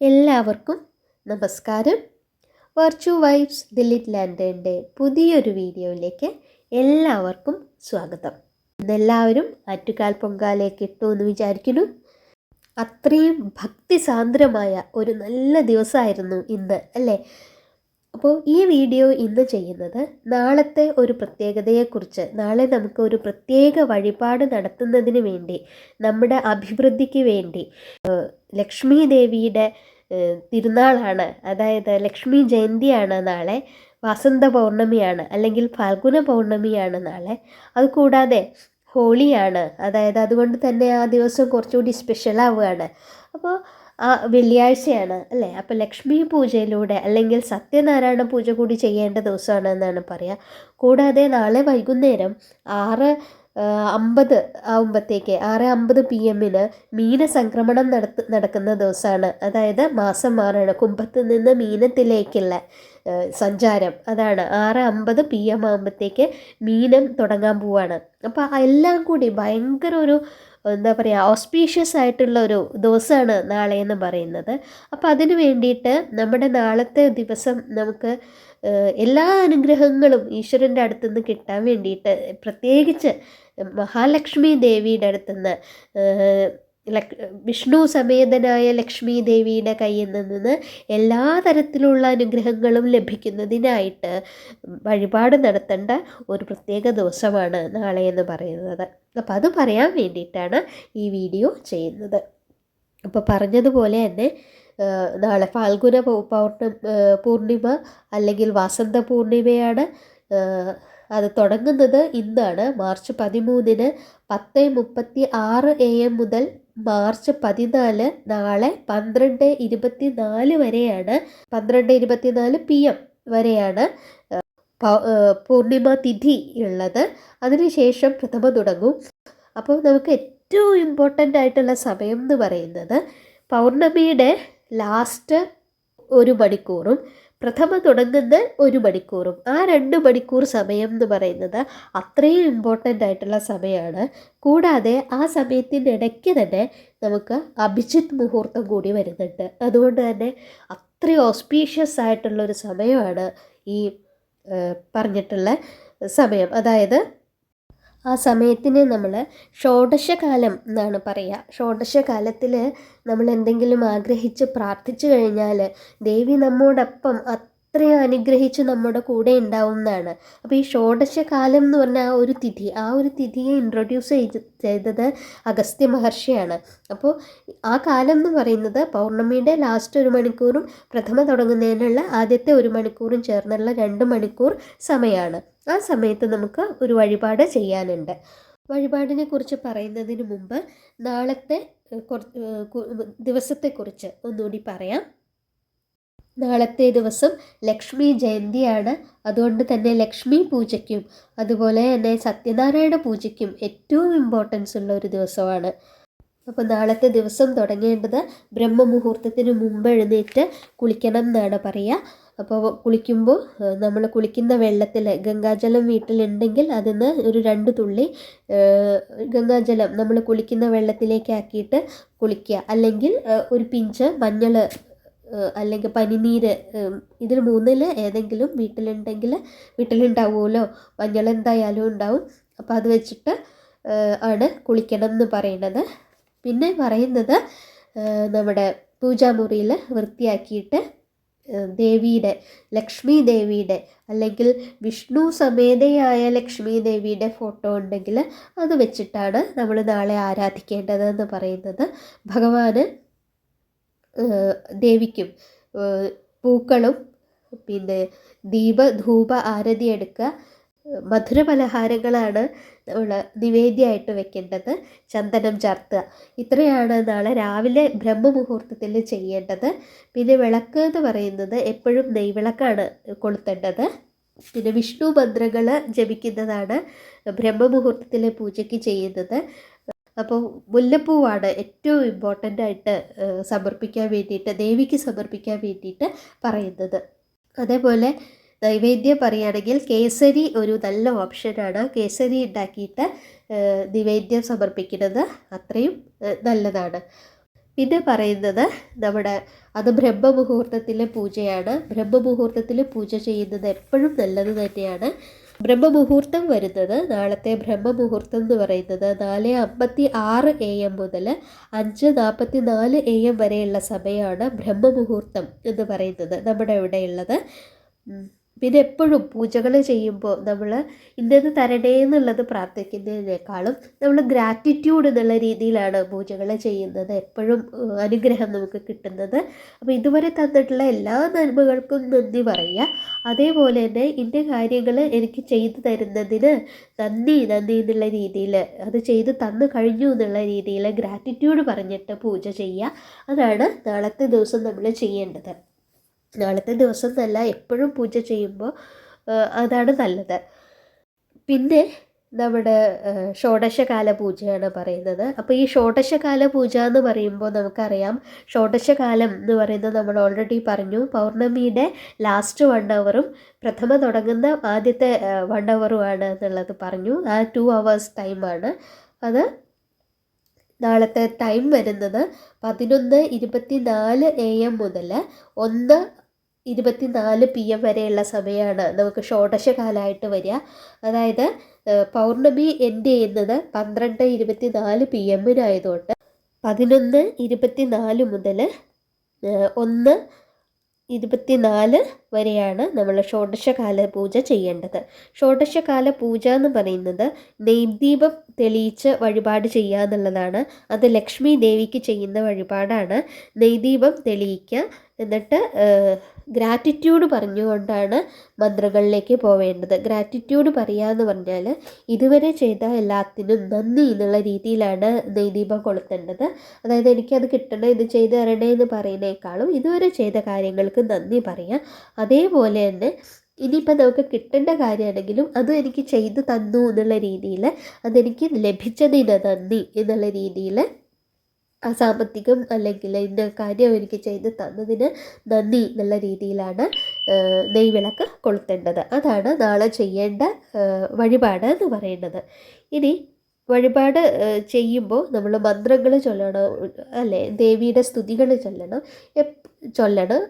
എല്ലാവർക്കും നമസ്കാരം. വർച്ചു വൈബ്സ് ദിലിറ്റ് ലാൻഡേന്റെ പുതിയൊരു വീഡിയോയിലേക്ക് എല്ലാവർക്കും സ്വാഗതം. ഇന്നെല്ലാവരും ആറ്റുകാൽ പൊങ്കാലയൊക്കെ ഇട്ടു വിചാരിക്കുന്നു. അത്രയും ഭക്തിസാന്ദ്രമായ ഒരു നല്ല ദിവസമായിരുന്നു ഇന്ന് അല്ലേ? അപ്പോൾ ഈ വീഡിയോ ഇന്ന് ചെയ്യുന്നത് നാളത്തെ ഒരു പ്രത്യേകതയെക്കുറിച്ച് നാളെ നമുക്ക് ഒരു പ്രത്യേക വഴിപാട് നടത്തുന്നതിന് വേണ്ടി നമ്മുടെ അഭിവൃദ്ധിക്ക് വേണ്ടി ലക്ഷ്മി ദേവിയുടെ തിരുനാളാണ് അതായത് ലക്ഷ്മി ജയന്തിയാണ് നാളെ വസന്ത പൗർണമിയാണ് അല്ലെങ്കിൽ ഫാൽഗുന പൗർണമിയാണ് നാളെ അതുകൂടാതെ ഹോളിയാണ് അതായത് അതുകൊണ്ട് തന്നെ ആ ദിവസം കുറച്ചുകൂടി സ്പെഷ്യൽ ആവുകയാണ്. അപ്പോൾ ആ വെള്ളിയാഴ്ചയാണ് അല്ലേ? അപ്പോൾ ലക്ഷ്മി പൂജയിലൂടെ അല്ലെങ്കിൽ സത്യനാരായണ പൂജ കൂടി ചെയ്യേണ്ട ദിവസമാണ് എന്നാണ് പറയുക കൂടാതെ നാളെ വൈകുന്നേരം ആറ് അമ്പത് ആകുമ്പോഴത്തേക്ക് ആറ് അമ്പത് പി എമ്മിന് മീനസംക്രമണം നടത്ത് നടക്കുന്ന ദിവസമാണ്. അതായത് മാസം മാറാണ് കുംഭത്ത് നിന്ന് മീനത്തിലേക്കുള്ള സഞ്ചാരം. അതാണ്. ആറ് അമ്പത് പി എം ആകുമ്പോഴത്തേക്ക് മീനം തുടങ്ങാൻ പോവാണ്. അപ്പോൾ എല്ലാം കൂടി ഭയങ്കര ഒരു എന്താ പറയുക ഓസ്പീഷ്യസ് ആയിട്ടുള്ള ഒരു ദിവസമാണ് നാളെ എന്ന് പറയുന്നത്. അപ്പോൾ അതിന് വേണ്ടിയിട്ട് നമ്മുടെ നാളത്തെ ദിവസം നമുക്ക് എല്ലാ അനുഗ്രഹങ്ങളും ഈശ്വരന്റെ അടുത്തുനിന്ന് കിട്ടാൻ വേണ്ടിയിട്ട് പ്രത്യേകിച്ച് മഹാലക്ഷ്മി ദേവിയുടെ അടുത്തുനിന്ന് വിഷ്ണു സമേതനായ ലക്ഷ്മി ദേവിയുടെ കയ്യിൽ നിന്ന് എല്ലാ തരത്തിലുള്ള അനുഗ്രഹങ്ങളും ലഭിക്കുന്നതിനായിട്ട് വഴിപാട് നടത്തേണ്ട ഒരു പ്രത്യേക ദിവസമാണ് നാളെ എന്ന് പറയുന്നത്. അപ്പോൾ അത് പറയാൻ വേണ്ടിയിട്ടാണ് ഈ വീഡിയോ ചെയ്യുന്നത്. അപ്പോൾ പറഞ്ഞതുപോലെ തന്നെ നാളെ ഫാൽഗുന പൗർണ പൗർണം പൂർണിമ അല്ലെങ്കിൽ വസന്ത പൂർണിമയാണ്. അത് തുടങ്ങുന്നത് ഇന്നാണ്. മാർച്ച് പതിമൂന്നിന് പത്ത് മുപ്പത്തി ആറ് എ എം മുതൽ മാർച്ച് പതിനാല് നാളെ പന്ത്രണ്ട് ഇരുപത്തി നാല് വരെയാണ്. പന്ത്രണ്ട് ഇരുപത്തിനാല് പി എം വരെയാണ് പൂർണിമ തിഥി ഉള്ളത്. അതിനുശേഷം പ്രഥമ തുടങ്ങും. അപ്പോൾ നമുക്ക് ഏറ്റവും ഇമ്പോർട്ടന്റ് ആയിട്ടുള്ള സമയം എന്ന് പറയുന്നത് പൗർണമിയുടെ ലാസ്റ്റ് ഒരു മണിക്കൂറും പ്രഥമ തുടങ്ങുന്ന ഒരു മണിക്കൂറും. ആ രണ്ട് മണിക്കൂർ സമയം എന്ന് പറയുന്നത് അത്രയും ഇമ്പോർട്ടന്റ് ആയിട്ടുള്ള സമയമാണ് കൂടാതെ ആ സമയത്തിന്റെ ഇടയ്ക്ക് തന്നെ നമുക്ക് അഭിജിത്ത് മുഹൂർത്തം കൂടി വരുന്നുണ്ട്. അതുകൊണ്ട് തന്നെ അത്രയും ഓസ്പീഷ്യസ് ആയിട്ടുള്ളൊരു സമയമാണ് ഈ പറഞ്ഞിട്ടുള്ള സമയം. അതായത് ആ സമയത്തിനെ നമ്മൾ ഷോഡശകാലം എന്നാണ് പറയുക ഷോഡശകാലത്തിൽ നമ്മൾ എന്തെങ്കിലും ആഗ്രഹിച്ച് പ്രാർത്ഥിച്ചു കഴിഞ്ഞാൽ ദേവി നമ്മോടൊപ്പം അത്രയും അനുഗ്രഹിച്ച് നമ്മുടെ കൂടെ ഉണ്ടാവും എന്നാണ് അപ്പോൾ ഈ ഷോഡശകാലം എന്ന് പറഞ്ഞ ആ ഒരു തിഥി ആ ഒരു തിഥിയെ ഇൻട്രൊഡ്യൂസ് ചെയ്ത് ചെയ്തത് അഗസ്ത്യ മഹർഷിയാണ്. അപ്പോൾ ആ കാലം എന്ന് പറയുന്നത് പൗർണമിയുടെ ലാസ്റ്റ് ഒരു മണിക്കൂറും പ്രഥമ തുടങ്ങുന്നതിനുള്ള ആദ്യത്തെ ഒരു മണിക്കൂറും ചേർന്നുള്ള രണ്ട് മണിക്കൂർ സമയമാണ്. ആ സമയത്ത് നമുക്ക് ഒരു വഴിപാട് ചെയ്യാനുണ്ട്. വഴിപാടിനെ കുറിച്ച് പറയുന്നതിന് മുമ്പ് നാളത്തെ ദിവസത്തെക്കുറിച്ച് ഒന്നുകൂടി പറയാം. നാളത്തെ ദിവസം ലക്ഷ്മി ജയന്തിയാണ്. അതുകൊണ്ട് തന്നെ ലക്ഷ്മി പൂജയ്ക്കും അതുപോലെ തന്നെ സത്യനാരായണ പൂജയ്ക്കും ഏറ്റവും ഇമ്പോർട്ടൻസ് ഉള്ള ഒരു ദിവസമാണ്. അപ്പോൾ നാളത്തെ ദിവസം തുടങ്ങേണ്ടത് ബ്രഹ്മമുഹൂർത്തത്തിന് മുമ്പ് എഴുന്നേറ്റ് കുളിക്കണം എന്നാണ് പറയുക. അപ്പോൾ കുളിക്കുമ്പോൾ നമ്മൾ കുളിക്കുന്ന വെള്ളത്തിൽ ഗംഗാജലം വീട്ടിലുണ്ടെങ്കിൽ അതിന് ഒരു രണ്ട് തുള്ളി ഗംഗാജലം നമ്മൾ കുളിക്കുന്ന വെള്ളത്തിലേക്ക് ആക്കിയിട്ട് കുളിക്കുക. അല്ലെങ്കിൽ ഒരു പിഞ്ച് മഞ്ഞൾ അല്ലെങ്കിൽ പനിനീര് ഇതിൽ മൂന്നിൽ ഏതെങ്കിലും വീട്ടിലുണ്ടെങ്കിൽ വീട്ടിലുണ്ടാവുമല്ലോ. മഞ്ഞൾ എന്തായാലും ഉണ്ടാവും. അപ്പോൾ അത് വെച്ചിട്ട് ആണ് കുളിക്കണം എന്ന് പറയുന്നത് പിന്നെ പറയുന്നത് നമ്മുടെ പൂജാമുറിയിൽ വൃത്തിയാക്കിയിട്ട് ദേവിയുടെ ലക്ഷ്മി ദേവിയുടെ അല്ലെങ്കിൽ വിഷ്ണു സമേതയായ ലക്ഷ്മി ദേവിയുടെ ഫോട്ടോ ഉണ്ടെങ്കിൽ അത് വെച്ചിട്ടാണ് നമ്മൾ നാളെ ആരാധിക്കേണ്ടതെന്ന് പറയുന്നത്. ഭഗവാന് ദേവിക്കും. പൂക്കളും പിന്നെ ദീപ ധൂപ ആരതി എടുക്കുക മധുര പലഹാരങ്ങളാണ് നമ്മൾ നിവേദ്യമായിട്ട് വെക്കേണ്ടത്. ചന്ദനം ചാർത്തുക. ഇത്രയാണ് നാളെ രാവിലെ ബ്രഹ്മമുഹൂർത്തത്തിൽ ചെയ്യേണ്ടത്. പിന്നെ വിളക്ക് എന്ന് പറയുന്നത് എപ്പോഴും നെയ്വിളക്കാണ് കൊളുത്തേണ്ടത്. പിന്നെ വിഷ്ണു മന്ത്രങ്ങൾ ജപിക്കുന്നതാണ് ബ്രഹ്മമുഹൂർത്തത്തിലെ പൂജയ്ക്ക് ചെയ്യുന്നത്. അപ്പോൾ മുല്ലപ്പൂവാണ് ഏറ്റവും ഇമ്പോർട്ടന്റ് ആയിട്ട് സമർപ്പിക്കാൻ വേണ്ടിയിട്ട് ദേവിക്ക് സമർപ്പിക്കാൻ വേണ്ടിയിട്ട് പറയുന്നത്. അതേപോലെ നൈവേദ്യം പറയുകയാണെങ്കിൽ കേസരി ഒരു നല്ല ഓപ്ഷനാണ് കേസരി ഉണ്ടാക്കിയിട്ട് നിവേദ്യം സമർപ്പിക്കുന്നത് അത്രയും നല്ലതാണ്. പിന്നെ പറയുന്നത് നമ്മുടെ അത് ബ്രഹ്മമുഹൂർത്തത്തിലെ പൂജയാണ്. ബ്രഹ്മമുഹൂർത്തത്തിൽ പൂജ ചെയ്യുന്നത് എപ്പോഴും നല്ലത് തന്നെയാണ്. ബ്രഹ്മമുഹൂർത്തം വരുന്നത് നാളത്തെ ബ്രഹ്മമുഹൂർത്തം എന്ന് പറയുന്നത് നാല് അമ്പത്തി ആറ് എ എം മുതൽ അഞ്ച് നാൽപ്പത്തി നാല് എ എം വരെയുള്ള സമയമാണ് ബ്രഹ്മമുഹൂർത്തം എന്ന് പറയുന്നത്. നമ്മുടെ ഇവിടെയുള്ളത് പിന്നെ എപ്പോഴും പൂജകൾ ചെയ്യുമ്പോൾ നമ്മൾ ഇന്നത് തരണേ എന്നുള്ളത് പ്രാർത്ഥിക്കുന്നതിനേക്കാളും നമ്മൾ ഗ്രാറ്റിറ്റ്യൂഡ് എന്നുള്ള രീതിയിലാണ് പൂജകൾ ചെയ്യുന്നത്. എപ്പോഴും അനുഗ്രഹം നമുക്ക് കിട്ടുന്നത്. അപ്പോൾ ഇതുവരെ തന്നിട്ടുള്ള എല്ലാ നന്മകൾക്കും നന്ദി പറയുക. അതേപോലെ തന്നെ ഇന്ന കാര്യങ്ങൾ എനിക്ക് ചെയ്തു തരുന്നതിന് നന്ദി നന്ദി എന്നുള്ള രീതിയിൽ അത് ചെയ്തു തന്നു കഴിഞ്ഞു എന്നുള്ള രീതിയിൽ ഗ്രാറ്റിറ്റ്യൂഡ് പറഞ്ഞിട്ട് പൂജ ചെയ്യുക. അതാണ് നാളത്തെ ദിവസം നമ്മൾ ചെയ്യേണ്ടത്. നാളത്തെ ദിവസം എന്നല്ല എപ്പോഴും പൂജ ചെയ്യുമ്പോൾ അതാണ് നല്ലത്. പിന്നെ നമ്മുടെ ഷോഡശകാല പൂജയാണ് പറയുന്നത്. അപ്പോൾ ഈ ഷോഡശകാല പൂജ എന്ന് പറയുമ്പോൾ നമുക്കറിയാം ഷോഡശകാലം എന്ന് പറയുന്നത് നമ്മൾ ഓൾറെഡി പറഞ്ഞു. പൗർണമിയുടെ ലാസ്റ്റ് വൺ അവറും പ്രഥമ തുടങ്ങുന്ന ആദ്യത്തെ വൺ അവറുമാണ് എന്നുള്ളത് പറഞ്ഞു. ആ ടു അവേഴ്സ് ടൈമാണ് അത് നാളത്തെ ടൈം വരുന്നത് പതിനൊന്ന് ഇരുപത്തി നാല് എ എം മുതൽ ഒന്ന് ഇരുപത്തിനാല് പി എം വരെയുള്ള സമയമാണ് നമുക്ക് ഷോഡശകാലമായിട്ട് വരിക. അതായത് പൗർണമി എൻഡ് ചെയ്യുന്നത് പന്ത്രണ്ട് ഇരുപത്തി നാല് പി എമ്മിനായതുകൊണ്ട് പതിനൊന്ന് ഇരുപത്തി നാല് മുതൽ ഒന്ന് ഇരുപത്തിനാല് വരെയാണ് നമ്മൾ ഷോഡശകാല പൂജ ചെയ്യേണ്ടത്. ഷോഡശകാല പൂജ എന്ന് പറയുന്നത് നെയ്ദീപം തെളിയിച്ച് വഴിപാട് ചെയ്യുക എന്നുള്ളതാണ്. അത് ലക്ഷ്മി ദേവിക്ക് ചെയ്യുന്ന വഴിപാടാണ്. നെയ്ദീപം തെളിയിക്കുക. എന്നിട്ട് ഗ്രാറ്റിറ്റ്യൂഡ് പറഞ്ഞുകൊണ്ടാണ് മന്ത്രങ്ങളിലേക്ക് പോവേണ്ടത്. ഗ്രാറ്റിറ്റ്യൂഡ് പറയുക എന്ന് പറഞ്ഞാൽ ഇതുവരെ ചെയ്ത എല്ലാത്തിനും നന്ദി എന്നുള്ള രീതിയിലാണ് നെയ്ദീപം കൊളുത്തേണ്ടത്. അതായത് എനിക്കത് കിട്ടണം ഇത് ചെയ്ത് തരണേ എന്ന് പറയുന്നേക്കാളും ഇതുവരെ ചെയ്ത കാര്യങ്ങൾക്ക് നന്ദി പറയാം. അതേപോലെ തന്നെ ഇനിയിപ്പോൾ നമുക്ക് കിട്ടേണ്ട കാര്യമാണെങ്കിലും അതും എനിക്ക് ചെയ്തു തന്നു എന്നുള്ള രീതിയിൽ അതെനിക്ക് ലഭിച്ചതിന് നന്ദി എന്നുള്ള രീതിയിൽ സാമ്പത്തികം അല്ലെങ്കിൽ ഇന്ന കാര്യം എനിക്ക് ചെയ്ത് തന്നതിന് നന്ദി എന്നുള്ള രീതിയിലാണ് നെയ്വിളക്ക് കൊളുത്തേണ്ടത്. അതാണ് നാളെ ചെയ്യേണ്ട വഴിപാട് എന്ന് പറയുന്നത്. ഇനി വഴിപാട് ചെയ്യുമ്പോൾ നമ്മൾ മന്ത്രങ്ങൾ ചൊല്ലണം അല്ലേ ദേവിയുടെ സ്തുതികൾ ചൊല്ലണം ചൊല്ലണം.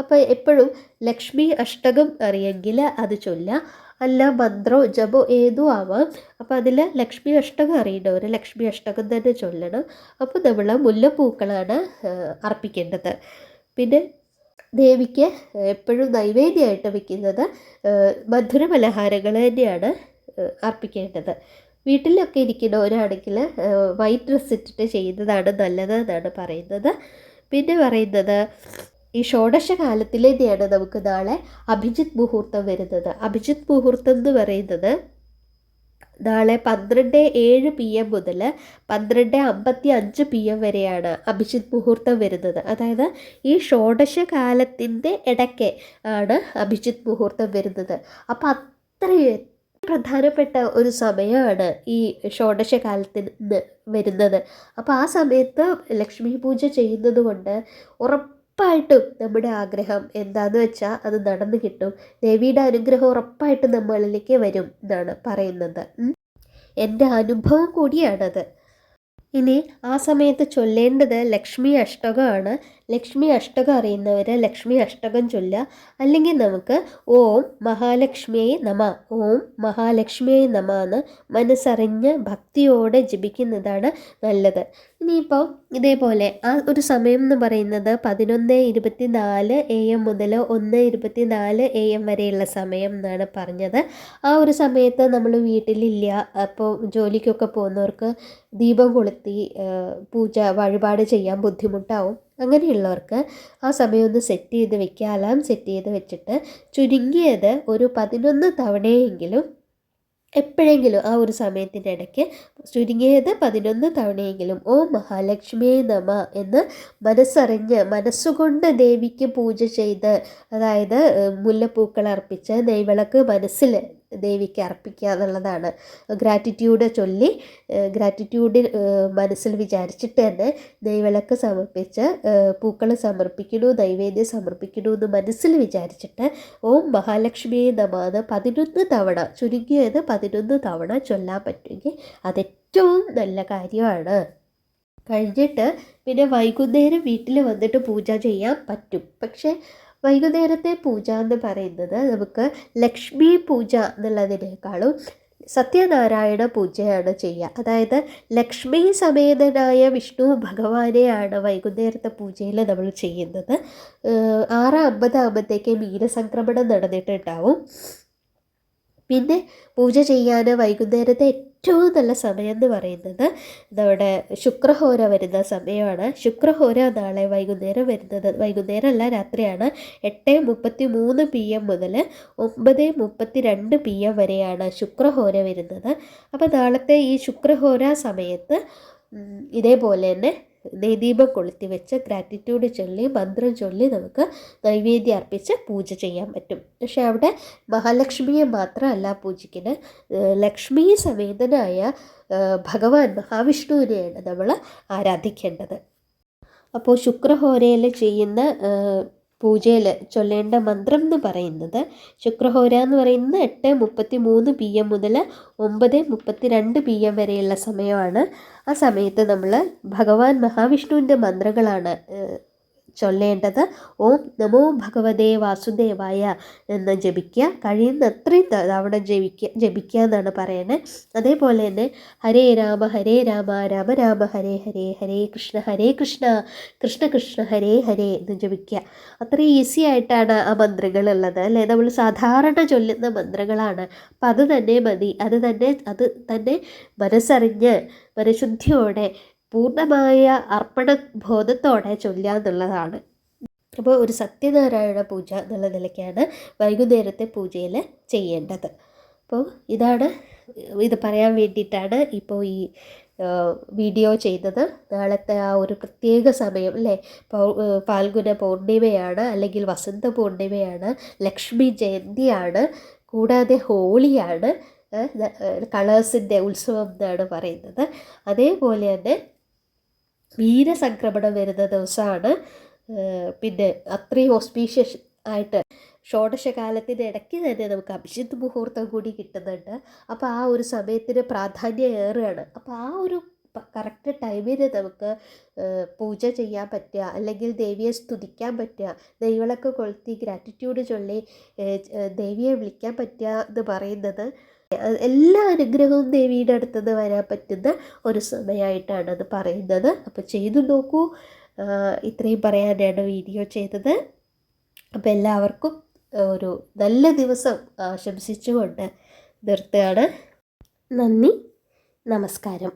അപ്പോൾ എപ്പോഴും ലക്ഷ്മി അഷ്ടകം അറിയെങ്കിൽ അത് ചൊല്ലുക അല്ല മന്ത്രോ ജപോ ഏതോ ആവാം. അപ്പോൾ അതിൽ ലക്ഷ്മി അഷ്ടകം അറിയേണ്ടവർ ലക്ഷ്മി അഷ്ടകം തന്നെ ചൊല്ലണം. അപ്പോൾ നമ്മൾ മുല്ലപ്പൂക്കളാണ് അർപ്പിക്കേണ്ടത്. പിന്നെ ദേവിക്ക് എപ്പോഴും നൈവേദ്യമായിട്ട് വയ്ക്കുന്നത് മധുര പലഹാരങ്ങൾ തന്നെയാണ് അർപ്പിക്കേണ്ടത്. വീട്ടിലൊക്കെ ഇരിക്കുന്നവരാണെങ്കിൽ വൈറ്റ് ഡ്രസ്സ് ഇട്ടിട്ട് ചെയ്യുന്നതാണ് നല്ലത് എന്നാണ് പറയുന്നത്. പിന്നെ പറയുന്നത് ഈ ഷോഡശകാലത്തിലെ തന്നെയാണ് നമുക്ക് നാളെ അഭിജിത് മുഹൂർത്തം വരുന്നത്. അഭിജിത് മുഹൂർത്തം എന്ന് പറയുന്നത് നാളെ പന്ത്രണ്ട് ഏഴ് പി എം മുതൽ പന്ത്രണ്ട് അമ്പത്തി അഞ്ച് പി എം വരെയാണ് അഭിജിത് മുഹൂർത്തം വരുന്നത്. അതായത് ഈ ഷോഡശകാലത്തിന്റെ ഇടയ്ക്ക് ആണ് അഭിജിത് മുഹൂർത്തം വരുന്നത്. അപ്പം അത്രയും പ്രധാനപ്പെട്ട ഒരു സമയമാണ് ഈ ഷോഡശകാലത്തിന് വരുന്നത്. അപ്പോൾ ആ സമയത്ത് ലക്ഷ്മി പൂജ ചെയ്യുന്നത് കൊണ്ട് ഉറപ്പ് ഉറപ്പായിട്ടും നമ്മുടെ ആഗ്രഹം എന്താന്ന് വെച്ചാൽ അത് നടന്നു കിട്ടും. ദേവിയുടെ അനുഗ്രഹം ഉറപ്പായിട്ടും നമ്മളിലേക്ക് വരും എന്നാണ് പറയുന്നത്. എന്റെ അനുഭവം കൂടിയാണത്. ഇനി ആ സമയത്ത് ചൊല്ലേണ്ടത് ലക്ഷ്മി അഷ്ടകമാണ്. ലക്ഷ്മി അഷ്ടകം അറിയുന്നവർ ലക്ഷ്മി അഷ്ടകം ചൊല്ലുക. അല്ലെങ്കിൽ നമുക്ക് ഓം മഹാലക്ഷ്മിയെ നമ ഓം മഹാലക്ഷ്മിയെ നമ എന്ന് മനസ്സറിഞ്ഞ് ഭക്തിയോടെ ജപിക്കുന്നതാണ് നല്ലത്. ഇനിയിപ്പോൾ ഇതേപോലെ ആ ഒരു സമയം എന്ന് പറയുന്നത് പതിനൊന്ന് ഇരുപത്തി നാല് എ എം മുതൽ ഒന്ന് ഇരുപത്തി നാല് എ എം വരെയുള്ള സമയം എന്നാണ് പറഞ്ഞത്. ആ ഒരു സമയത്ത് നമ്മൾ വീട്ടിലില്ല. അപ്പോൾ ജോലിക്കൊക്കെ പോകുന്നവർക്ക് ദീപം കൊളുത്തി പൂജ വഴിപാട് ചെയ്യാൻ ബുദ്ധിമുട്ടാവും. അങ്ങനെയുള്ളവർക്ക് ആ സമയം ഒന്ന് സെറ്റ് ചെയ്ത് വെക്കുക അലാം സെറ്റ് ചെയ്ത് വെച്ചിട്ട് ചുരുങ്ങിയത് ഒരു പതിനൊന്ന് തവണയെങ്കിലും എപ്പോഴെങ്കിലും ആ ഒരു സമയത്തിന്റെ ഇടയ്ക്ക് ചുരുങ്ങിയത് പതിനൊന്ന് തവണയെങ്കിലും ഓ മഹാലക്ഷ്മിയെ നമ എന്ന് മനസ്സറിഞ്ഞ് മനസ്സുകൊണ്ട് ദേവിക്ക് പൂജ ചെയ്ത് അതായത് മുല്ലപ്പൂക്കൾ അർപ്പിച്ച് നെയ്വിളക്ക് മനസ്സിൽ ദേവിക്ക് അർപ്പിക്കുക എന്നുള്ളതാണ്. ഗ്രാറ്റിറ്റ്യൂഡ് ചൊല്ലി ഗ്രാറ്റിറ്റ്യൂഡിൽ മനസ്സിൽ വിചാരിച്ചിട്ട് തന്നെ നെയ്വിളക്ക് സമർപ്പിച്ച് പൂക്കൾ സമർപ്പിക്കണു നൈവേദ്യം സമർപ്പിക്കണു എന്ന് മനസ്സിൽ വിചാരിച്ചിട്ട് ഓം മഹാലക്ഷ്മിയെ നമാന്ന് പതിനൊന്ന് തവണ ചുരുങ്ങിയത് പതിനൊന്ന് തവണ ചൊല്ലാൻ പറ്റുമെങ്കിൽ അതേറ്റവും നല്ല കാര്യമാണ്. കഴിഞ്ഞിട്ട് പിന്നെ വൈകുന്നേരം വീട്ടിൽ വന്നിട്ട് പൂജ ചെയ്യാൻ പറ്റും. പക്ഷേ വൈകുന്നേരത്തെ പൂജ എന്ന് പറയുന്നത് നമുക്ക് ലക്ഷ്മി പൂജ എന്നുള്ളതിനേക്കാളും സത്യനാരായണ പൂജയാണ് ചെയ്യുക. അതായത് ലക്ഷ്മി സമേതനായ വിഷ്ണു ഭഗവാനെയാണ് വൈകുന്നേരത്തെ പൂജയിൽ നമ്മൾ ചെയ്യുന്നത്. ആറ് അമ്പതാകുമ്പോഴത്തേക്ക് മീനസംക്രമണം നടന്നിട്ടുണ്ടാവും. പിന്നെ പൂജ ചെയ്യാൻ വൈകുന്നേരത്തെ ഏറ്റവും നല്ല സമയം എന്ന് പറയുന്നത് നമ്മുടെ ശുക്രഹോര വരുന്ന സമയമാണ്. ശുക്രഹോര നാളെ വൈകുന്നേരം വരുന്നത് വൈകുന്നേരം അല്ല രാത്രിയാണ്. എട്ട് മുപ്പത്തി മൂന്ന് പി എം മുതൽ ഒമ്പത് മുപ്പത്തി രണ്ട് പി എം വരെയാണ് ശുക്രഹോര വരുന്നത്. അപ്പോൾ നാളത്തെ ഈ ശുക്രഹോര സമയത്ത് ഇതേപോലെ തന്നെ നെയ്ദീപം കൊളുത്തി വെച്ച് ഗ്രാറ്റിറ്റ്യൂഡ് ചൊല്ലി മന്ത്രം ചൊല്ലി നമുക്ക് നൈവേദ്യം അർപ്പിച്ച് പൂജ ചെയ്യാൻ പറ്റും. പക്ഷേ അവിടെ മഹാലക്ഷ്മിയെ മാത്രമല്ല പൂജിക്കുന്നത്. ലക്ഷ്മി സമേതനായ ഭഗവാൻ മഹാവിഷ്ണുവിനെയാണ് നമ്മൾ ആരാധിക്കേണ്ടത്. അപ്പോൾ ശുക്രഹോരയിൽ ചെയ്യുന്ന പൂജയിൽ ചൊല്ലേണ്ട മന്ത്രം എന്ന് പറയുന്നത് ശുക്രഹോര എന്ന് പറയുന്നത് എട്ട് മുപ്പത്തി മൂന്ന് പി എം മുതൽ ഒമ്പത് മുപ്പത്തി രണ്ട് പി എം വരെയുള്ള സമയമാണ്. ആ സമയത്ത് നമ്മൾ ഭഗവാൻ മഹാവിഷ്ണുവിന്റെ മന്ത്രങ്ങളാണ് ചൊല്ലേണ്ടത് ഓം നമോ ഭഗവതേ വാസുദേവായ എന്ന് ജപിക്കുക. കഴിയുന്ന അത്രയും തവണ ജപിക്കുക ജപിക്കുക എന്നാണ് പറയുന്നത് അതേപോലെ തന്നെ ഹരേ രാമ ഹരേ രാമ രാമ രാമ ഹരേ ഹരേ ഹരേ കൃഷ്ണ ഹരേ കൃഷ്ണ കൃഷ്ണ കൃഷ്ണ ഹരേ ഹരേ എന്ന് ജപിക്കുക. അത്രയും ഈസി ആയിട്ടാണ് ആ മന്ത്രങ്ങളുള്ളത് അല്ലേ? നമ്മൾ സാധാരണ ചൊല്ലുന്ന മന്ത്രങ്ങളാണ്. അപ്പം അത് തന്നെ മതി. അത് തന്നെ അത് തന്നെ മനസ്സറിഞ്ഞ് മനഃശുദ്ധിയോടെ പൂർണമായ അർപ്പണ ബോധത്തോടെ ചൊല്ലുക എന്നുള്ളതാണ്. അപ്പോൾ ഒരു സത്യനാരായണ പൂജ എന്നുള്ള നിലയ്ക്കാണ് വൈകുന്നേരത്തെ പൂജയിൽ ചെയ്യേണ്ടത്. അപ്പോൾ ഇതാണ് ഇത് പറയാൻ വേണ്ടിയിട്ടാണ് ഇപ്പോൾ ഈ വീഡിയോ ചെയ്തത്. നാളത്തെ ആ ഒരു പ്രത്യേക സമയം അല്ലേ? ഫാൽഗുന പൂർണിമയാണ് അല്ലെങ്കിൽ വസന്ത പൂർണിമയാണ് ലക്ഷ്മി ജയന്തിയാണ് കൂടാതെ ഹോളിയാണ് കളേഴ്സിന്റെ ഉത്സവം എന്നാണ് പറയുന്നത്. അതേപോലെ തന്നെ മീനസംക്രമണം വരുന്ന ദിവസമാണ്. പിന്നെ അത്രയും ഓസ്പീഷ്യസ് ആയിട്ട് ഷോഡശകാലത്തിന്റെ ഇടയ്ക്ക് തന്നെ നമുക്ക് അഭിജിത്ത് മുഹൂർത്തം കൂടി കിട്ടുന്നുണ്ട്. അപ്പോൾ ആ ഒരു സമയത്തിന് പ്രാധാന്യം ഏറുകയാണ് അപ്പോൾ ആ ഒരു കറക്റ്റ് ടൈമിന് നമുക്ക് പൂജ ചെയ്യാൻ പറ്റുക അല്ലെങ്കിൽ ദേവിയെ സ്തുതിക്കാൻ പറ്റുക ദൈവളൊക്കെ കൊളുത്തി ഗ്രാറ്റിറ്റ്യൂഡ് ചൊല്ലി ദേവിയെ വിളിക്കാൻ പറ്റുക എന്ന് പറയുന്നത് എല്ലാ അനുഗ്രഹവും ദേവിയുടെ അടുത്തുനിന്ന് വരാൻ പറ്റുന്ന ഒരു സമയമായിട്ടാണ് അത് പറയുന്നത്. അപ്പോൾ ചെയ്തു നോക്കൂ. ഇത്രയും പറയാനാണ് വീഡിയോ ചെയ്തത്. അപ്പോൾ എല്ലാവർക്കും ഒരു നല്ല ദിവസം ആശംസിച്ചുകൊണ്ട് നിർത്തുകയാണ്. നന്ദി. നമസ്കാരം.